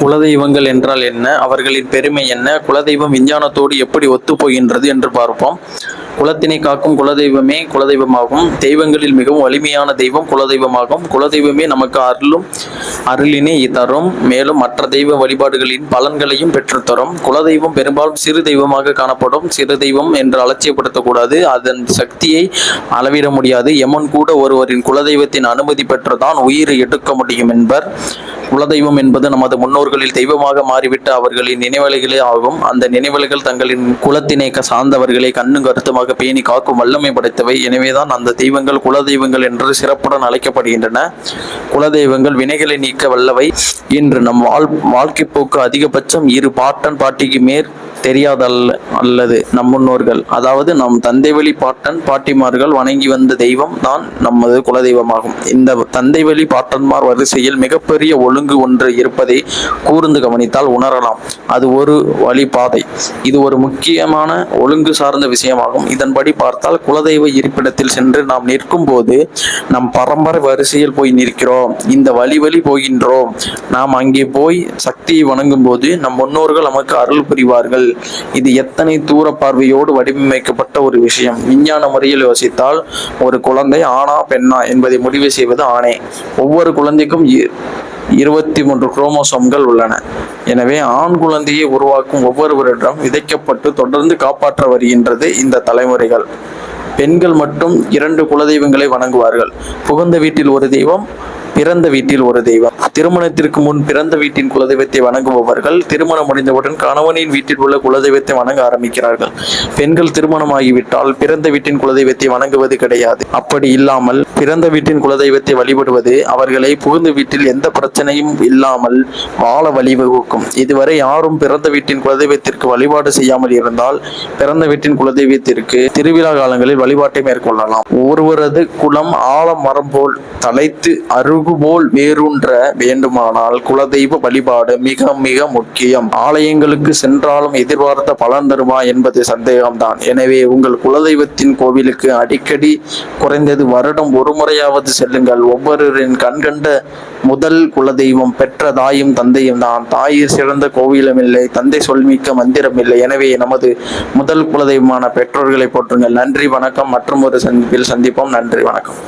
குலதெய்வங்கள் என்றால் என்ன? அவர்களின் பெருமை என்ன? குலதெய்வம் விஞ்ஞானத்தோடு எப்படி ஒத்துப்போகின்றது என்று பார்ப்போம். குலத்தினை காக்கும் குலதெய்வமே குலதெய்வமாகும். தெய்வங்களில் மிகவும் வலிமையான தெய்வம் குலதெய்வமாகும். குலதெய்வமே நமக்கு அருளும் அருளினை தரும். மேலும் மற்ற தெய்வ வழிபாடுகளின் பலன்களையும் பெற்றுத்தரும். குலதெய்வம் பெரும்பாலும் சிறு தெய்வமாக காணப்படும். சிறு தெய்வம் என்று அலட்சியப்படுத்தக்கூடாது. அதன் சக்தியை அளவிட முடியாது. எமன் கூட ஒருவரின் குலதெய்வத்தின் அனுமதி பெற்றுதான் உயிரை எடுக்க முடியும் என்பர். குலதெய்வம் என்பது நமது முன்னோர்களில் தெய்வமாக மாறிவிட்ட அவர்களின் நினைவலைகளே ஆகும். அந்த நினைவலைகள் தங்களின் குலத்தினை சார்ந்தவர்களை கண்ணும் கருத்துமாக பேணி காக்கும் வல்லமை படைத்தவை. எனவேதான் அந்த தெய்வங்கள் குலதெய்வங்கள் என்று சிறப்புடன் அழைக்கப்படுகின்றன. குலதெய்வங்கள் வினைகளை நீக்க வல்லவை. இன்று நம் வாழ் வாழ்க்கை போக்கு அதிகபட்சம் இரு பாட்டன் பாட்டிக்கு மேற் தெரியாதல்ல அல்லது நம் முன்னோர்கள். அதாவது நம் தந்தைவழி பாட்டன் பாட்டிமார்கள் வணங்கி வந்த தெய்வம் தான் நமது குலதெய்வமாகும். இந்த தந்தைவழி பாட்டன்மார் வரிசையில் மிகப்பெரிய ஒழு ஒழுங்கு ஒன்று இருப்பதை கூர்ந்து கவனித்தால் உணரலாம். அது ஒரு வழிபாதை. இது ஒரு முக்கியமான ஒழுங்கு சார்ந்த விஷயமாகும். இதன்படி பார்த்தால் குலதெய்வ இருப்பிடத்தில் சென்று நாம் நிற்கும் போது நம் பரம்பரை வரிசையில் போய் நிற்கிறோம். இந்த வழி வழி போகின்றோம். நாம் அங்கே போய் சக்தியை வணங்கும் போது நம் முன்னோர்கள் நமக்கு அருள் புரிவார்கள். இது எத்தனை தூர பார்வையோடு வடிவமைக்கப்பட்ட ஒரு விஷயம். விஞ்ஞான முறையில் யோசித்தால் ஒரு குழந்தை ஆணா பெண்ணா என்பதை முடிவு செய்வது ஆணே. ஒவ்வொரு குழந்தைக்கும் இருபத்தி மூன்று குரோமோசோம்கள் உள்ளன. எனவே ஆண் குழந்தையை உருவாக்கும் ஒவ்வொருவரிடம் விதைக்கப்பட்டு தொடர்ந்து காப்பாற்ற வருகின்றது இந்த தலைமுறைகள். பெண்கள் மட்டும் இரண்டு குலதெய்வங்களை வணங்குவார்கள். புகுந்த வீட்டில் ஒரு தெய்வம் பிறந்த வீட்டில் ஒரு தெய்வம். திருமணத்திற்கு முன் பிறந்த வீட்டின் குலதெய்வத்தை வணங்குபவர்கள் திருமணம் முடிந்தவுடன் கணவனின் வீட்டில் உள்ள குலதெய்வத்தை வணங்க ஆரம்பிக்கிறார்கள். பெண்கள் திருமணமாகிவிட்டால் பிறந்த வீட்டின் குலதெய்வத்தை வணங்குவது கிடையாது. அப்படி இல்லாமல் பிறந்த வீட்டின் குலதெய்வத்தை வழிபடுவது அவர்களை புகுந்த வீட்டில் எந்த பிரச்சனையும் இல்லாமல் வாழ வழிவகுக்கும். இதுவரை யாரும் பிறந்த வீட்டின் குலதெய்வத்திற்கு வழிபாடு செய்யாமல் இருந்தால் பிறந்த வீட்டின் குலதெய்வத்திற்கு திருவிழா காலங்களில் வழிபாட்டை மேற்கொள்ளலாம். ஒருவரது குலம் ஆலமரம் போல் தலைத்து அருகு போல் வேரூன்ற வேண்டுமானால் குலதெய்வ வழிபாடு மிக மிக முக்கியம். ஆலயங்களுக்கு சென்றாலும் எதிர்பார்த்த பலன் தருமா என்பது சந்தேகம்தான். எனவே உங்கள் குலதெய்வத்தின் கோவிலுக்கு அடிக்கடி குறைந்தது வருடம் ஒரு முறையாவது செல்லுங்கள். ஒவ்வொருவரின் கண்கண்ட முதல் குலதெய்வம் பெற்ற தாயும் தந்தையும் தான். தாயிற் சிறந்த கோவிலும் இல்லை தந்தை சொல்மிக்க மந்திரம் இல்லை. எனவே நமது முதல் குலதெய்வமான பெற்றோர்களை போற்றுங்கள். நன்றி வணக்கம். மற்றும் ஒரு சந்திப்பில் சந்திப்போம். நன்றி வணக்கம்.